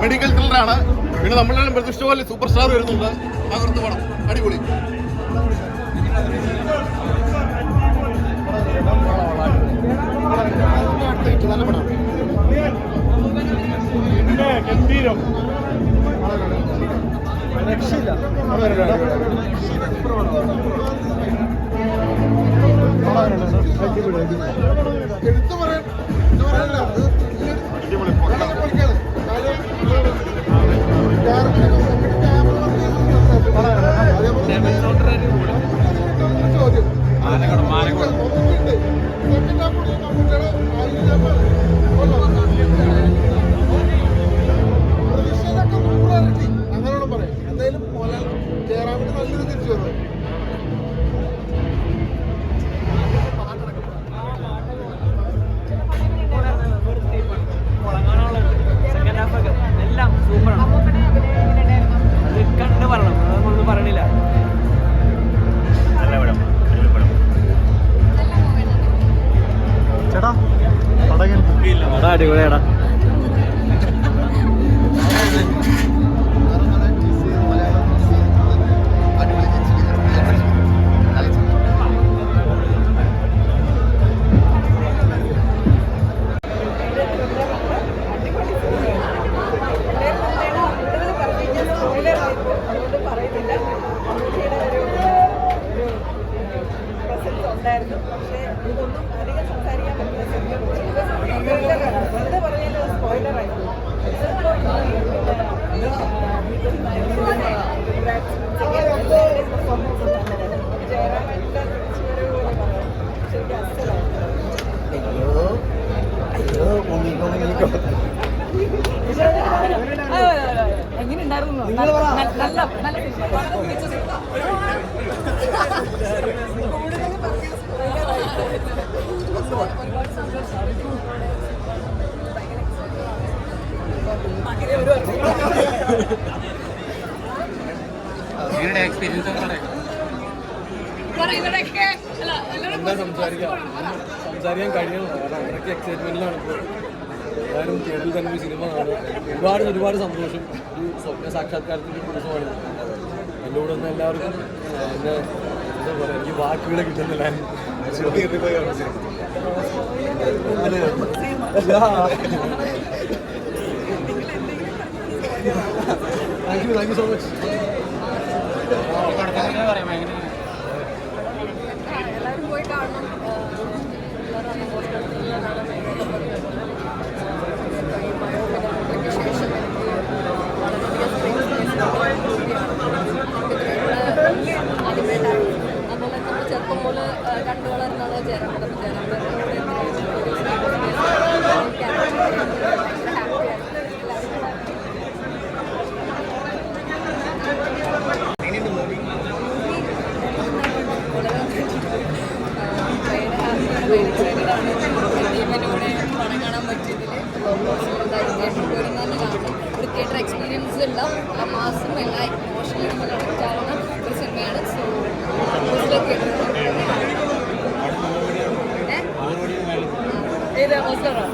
Medical ത്രില്ലറാണ് പിന്നെ നമ്മളെല്ലാം പ്രതിഷ്ഠ പോലെ സൂപ്പർ സ്റ്റാർ വരുന്നുണ്ട് തകർത്ത് പടം. അടിപൊളി. ഗംഭീരം എടുത്തു പറയാൻ അടിപൊളിയാടാ. ഉണ്ടായിരുന്നു. പക്ഷേ ഇതൊന്നും അധികം സംസാരിക്കാൻ പറ്റില്ല. വെറുതെ പറഞ്ഞാൽ സ്പോയിലറായിരുന്നു ജയറാമേട്ടന്റെ ശരിക്കും അസലായിരുന്നു എങ്ങനെ ഉണ്ടായിരുന്നു നല്ല നല്ല എന്താ എക്സ്പീരിയൻസ് സംസാരിക്കാൻ? കഴിയണം. അത്രയ്ക്ക് എക്സൈറ്റ്മെന്റിലാണ് ഇപ്പോൾ. എല്ലാവരും തിയേറ്ററിൽ തന്നെ ഒരു സിനിമ കാണുക ഒരുപാട് ഒരുപാട് സന്തോഷം. ഒരു സ്വപ്ന സാക്ഷാത്കാരത്തിന്റെ ദിവസമാണ് എന്റെ കൂടെ ഒന്ന് എല്ലാവർക്കും എന്നെ എന്താ പറയുക എനിക്ക് വാക്കുകൾ കിട്ടുന്നില്ല. Thank you thank you so much അതുപോലെ നമ്മൾ ചെറുപ്പം മുതൽ കണ്ടു വളർന്നത് ജയറാമൻ ടീമിലൂടെ പടം കാണാൻ പറ്റിയതിൽ ഒരു തിയേറ്റർ എക്സ്പീരിയൻസ് ഉള്ള മാസം എല്ലാ ഇമോഷണലി കണക്ട് ആവുന്ന ഒരു സിനിമയാണ് സോ ഏത് ഓസ്കറോ